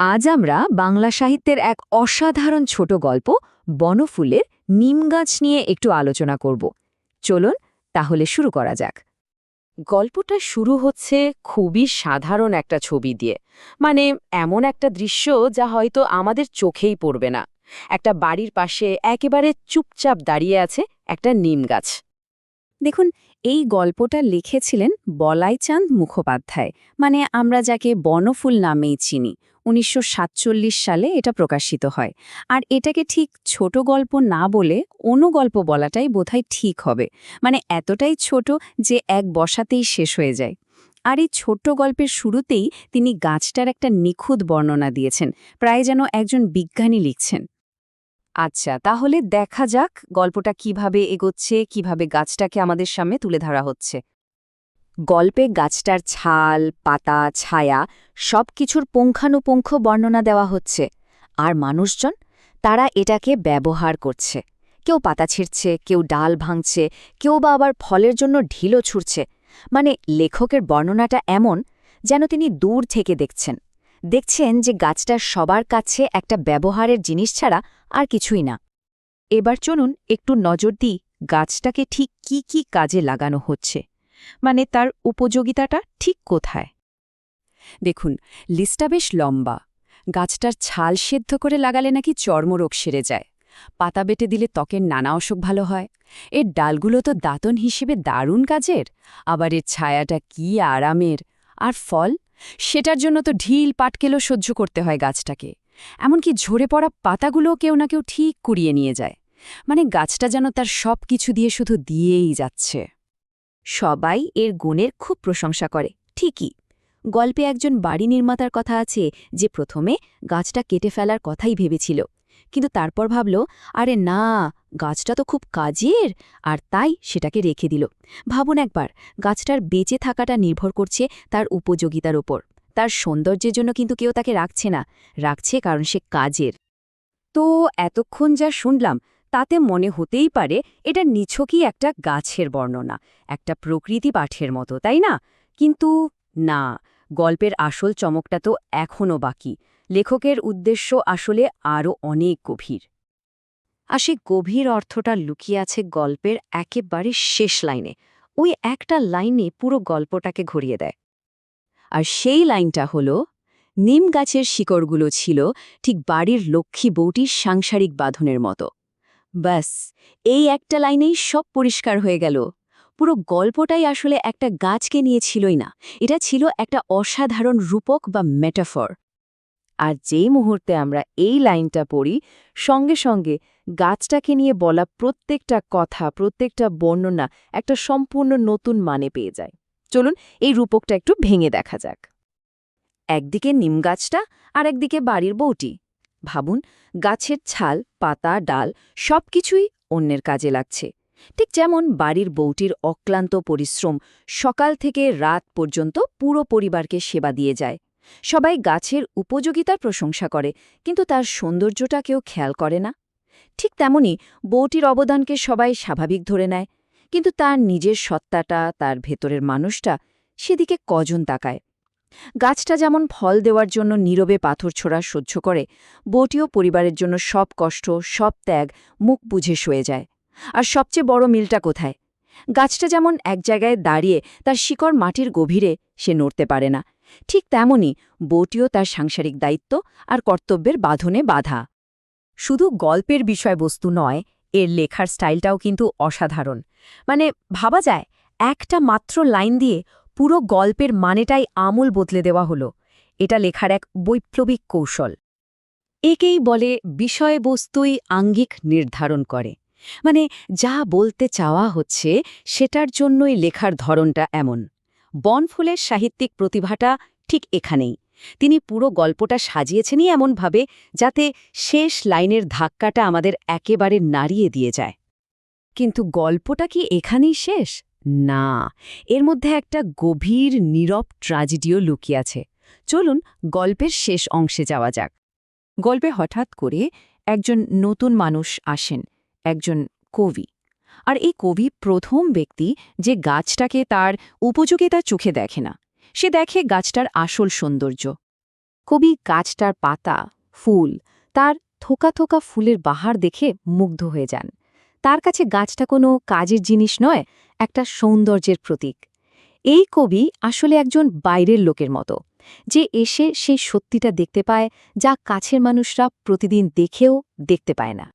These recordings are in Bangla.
আজ আমরা বাংলা সাহিত্যের এক অসাধারণ ছোট গল্প বনফুলের নিম গাছ নিয়ে একটু আলোচনা করব। চলুন তাহলে শুরু করা যাক। গল্পটা শুরু হচ্ছে খুবই সাধারণ একটা ছবি দিয়ে মানে এমন একটা দৃশ্য যা হয়তো আমাদের চোখেই পড়বে না। একটা বাড়ির পাশে একেবারে চুপচাপ দাঁড়িয়ে আছে একটা নিম গাছ। দেখুন, এই গল্পটা লিখেছিলেন বলাইচাঁদ মুখোপাধ্যায় মানে আমরা যাকে বনফুল নামেই চিনি। উনিশশো সাতচল্লিশ সালে এটা প্রকাশিত হয়। আর এটাকে ঠিক ছোট গল্প না বলে অনুগল্প বলাটাই বোধহয় ঠিক হবে। মানে এতটাই ছোট যে এক বসাতেই শেষ হয়ে যায়। আর এই ছোট্ট গল্পের শুরুতেই তিনি গাছটার একটা নিখুঁত বর্ণনা দিয়েছেন, প্রায় যেন একজন বিজ্ঞানী লিখছেন। আচ্ছা তাহলে দেখা যাক গল্পটা কীভাবে এগোচ্ছে, কীভাবে গাছটাকে আমাদের সামনে তুলে ধরা হচ্ছে। গল্পে গাছটার ছাল, পাতা, ছায়া সব কিছুর পুঙ্খানুপুঙ্খ বর্ণনা দেওয়া হচ্ছে। আর মানুষজন, তারা এটাকে ব্যবহার করছে। কেউ পাতা ছিঁড়ছে, কেউ ডাল ভাঙছে, কেউ বা আবার ফলের জন্য ঢিলও ছুড়ছে। মানে লেখকের বর্ণনাটা এমন যেন তিনি দূর থেকে দেখছেন। দেখছেন যে গাছটা সবার কাছে একটা ব্যবহারের জিনিস ছাড়া আর কিছুই না। এবার চলুন একটু নজর দিই গাছটাকে ঠিক কি কি কাজে লাগানো হচ্ছে। মানে তার উপযোগিতাটা ঠিক কোথায়? দেখুন, লিস্টটা বেশ লম্বা। গাছটার ছাল সেদ্ধ করে লাগালে নাকি চর্মরোগ সেরে যায়। পাতা বেটে দিলে ত্বকের নানা অসুখ ভালো হয়। এর ডালগুলো তো দাঁতন হিসেবে দারুণ কাজের। আবার এর ছায়াটা কি আরামের। আর ফল? সেটার জন্য তো ঢিল পাটকেলও সহ্য করতে হয় গাছটাকে। এমনকি ঝরে পড়া পাতাগুলোও কেউ না কেউ ঠিক কুড়িয়ে নিয়ে যায়। মানে গাছটা যেন তার সব কিছু দিয়ে শুধু দিয়েই যাচ্ছে। সবাই এর গুণের খুব প্রশংসা করে, ঠিকই। গল্পে একজন বাড়ি নির্মাতার কথা আছে যে প্রথমে গাছটা কেটে ফেলার কথাই ভেবেছিল, কিন্তু তারপর ভাবল, আরে না গাছটা তো খুব কাজের, আর তাই সেটাকে রেখে দিল। ভাবুন একবার, গাছটার বেঁচে থাকাটা নির্ভর করছে তার উপযোগিতার ওপর। তার সৌন্দর্যের জন্য কিন্তু কেউ তাকে রাখছে না, রাখছে কারণ সে কাজের। তো এতক্ষণ যা শুনলাম, তাতে মনে হতেই পারে এটা নিছকই একটা গাছের বর্ণনা, একটা প্রকৃতি পাঠের মতো, তাই না? কিন্তু না, গল্পের আসল চমকটা তো এখনও বাকি। লেখকের উদ্দেশ্য আসলে আরও অনেক গভীর। আর সে গভীর অর্থটা লুকিয়ে আছে গল্পের একেবারে শেষ লাইনে। ওই একটা লাইনে পুরো গল্পটাকে ঘুরিয়ে দেয়। আর সেই লাইনটা হল, নিম গাছের শিকড়গুলো ছিল ঠিক বাড়ির লক্ষ্মী বউটির সাংসারিক বাঁধনের মতো। ব্যাস, এই একটা লাইনেই সব পরিষ্কার হয়ে গেল। পুরো গল্পটাই আসলে একটা গাছকে নিয়ে ছিলই না। এটা ছিল একটা অসাধারণ রূপক বা মেটাফর। আর যেই মুহূর্তে আমরা এই লাইনটা পড়ি, সঙ্গে সঙ্গে গাছটাকে নিয়ে বলা প্রত্যেকটা কথা, প্রত্যেকটা বর্ণনা একটা সম্পূর্ণ নতুন মানে পেয়ে যায়। চলুন এই রূপকটা একটু ভেঙে দেখা যাক। একদিকে নিম গাছটা আর একদিকে বাড়ির বউটি। ভাবুন, গাছের ছাল, পাতা, ডাল সব কিছুই অন্যের কাজে লাগছে। ঠিক যেমন বাড়ির বউটির অক্লান্ত পরিশ্রম সকাল থেকে রাত পর্যন্ত পুরো পরিবারকে সেবা দিয়ে যায়। সবাই গাছের উপযোগিতার প্রশংসা করে, কিন্তু তার সৌন্দর্যটা কেউ খেয়াল করে না। ঠিক তেমনি বউটির অবদানকে সবাই স্বাভাবিক ধরে নেয়, কিন্তু তার নিজের সত্তাটা, তার ভেতরের মানুষটা সেদিকে কজন তাকায়? গাছটা যেমন ফল দেওয়ার জন্য নীরবে পাথর ছোড়া সহ্য করে বটিও পরিবারের জন্য সব কষ্ট, সব ত্যাগ, মুখ বুঝে শুয়ে যায়। আর সবচেয়ে বড় মিলটা কোথায়? গাছটা যেমন এক জায়গায় দাঁড়িয়ে তার শিকড় মাটির গভীরে সে নড়তে পারে না। ঠিক তেমনি বটিও তার সাংসারিক দায়িত্ব আর কর্তব্যের বাঁধনে বাধা। শুধু গল্পের বিষয়বস্তু নয়, এর লেখার স্টাইলটাও কিন্তু অসাধারণ। মানে ভাবা যায়, একটা মাত্র লাইন দিয়ে পুরো গল্পের মানেটাই আমূল বদলে দেওয়া হলো। এটা লেখার এক বৈপ্লবিক কৌশল। একেই বলে বিষয়বস্তুই আঙ্গিক নির্ধারণ করে। মানে যা বলতে চাওয়া হচ্ছে সেটার জন্যই লেখার ধরনটা এমন। বনফুলের সাহিত্যিক প্রতিভাটা ঠিক এখানেই। তিনি পুরো গল্পটা সাজিয়েছেনই এমনভাবে যাতে শেষ লাইনের ধাক্কাটা আমাদের একেবারে নাড়িয়ে দিয়ে যায়। কিন্তু গল্পটা কি এখানেই শেষ? না। এর মধ্যে একটা গভীর, নীরব ট্র্যাজেডিও লুকিয়ে আছে। চলুন গল্পের শেষ অংশে যাওয়া যাক। গল্পে হঠাৎ করে একজন নতুন মানুষ আসেন। একজন কবি। আর এই কবি প্রথম ব্যক্তি যে গাছটাকে তার উপযোগিতা চোখে দেখে না, সে দেখে গাছটার আসল সৌন্দর্য। কবি গাছটার পাতা, ফুল, তার থোকা থোকা ফুলের বাহার দেখে মুগ্ধ হয়ে যান। তার কাছে গাছটা কোনো কাজের জিনিস নয়, একটা সৌন্দর্যের প্রতীক। এই কবি আসলে একজন বাইরের লোকের মতো, যে এসে সেই সত্যিটা দেখতে পায়, যা কাছের মানুষরা প্রতিদিন দেখেও দেখতে পায় না।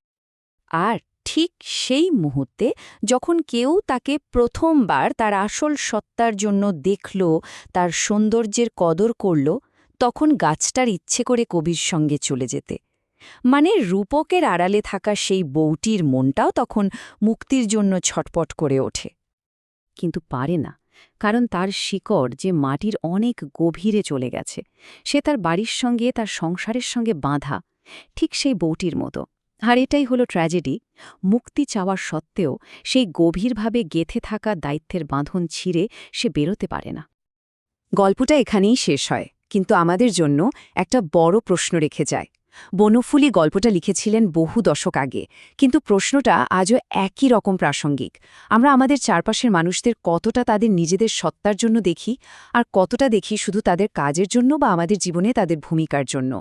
আর ঠিক সেই মুহূর্তে যখন কেউ তাকে প্রথমবার তার আসল সত্তার জন্য দেখল, তার সৌন্দর্যের কদর করল, তখন গাছটার ইচ্ছে করে কবির সঙ্গে চলে যেতে। মানে রূপকের আড়ালে থাকা সেই বউটির মনটাও তখন মুক্তির জন্য ছটপট করে ওঠে। কিন্তু পারে না, কারণ তার শিকড় যে মাটির অনেক গভীরে চলে গেছে, সে তার বাড়ির সঙ্গে তার সংসারের সঙ্গে বাঁধা, ঠিক সেই বউটির মতো। আর এটাই হলো ট্র্যাজেডি। মুক্তি চাওয়ার সত্ত্বেও সেই গভীরভাবে গেথে থাকা দায়িত্বের বাঁধন ছিঁড়ে সে বেরোতে পারে না। গল্পটা এখানেই শেষ হয়, কিন্তু আমাদের জন্য একটা বড় প্রশ্ন রেখে যায়। বনফুলি গল্পটা লিখেছিলেন বহু দশক আগে, কিন্তু প্রশ্নটা আজও একই রকম প্রাসঙ্গিক। আমরা আমাদের চারপাশের মানুষদের কতটা তাদের নিজেদের সত্তার জন্য দেখি, আর কতটা দেখি শুধু তাদের কাজের জন্য বা আমাদের জীবনে তাদের ভূমিকার জন্য।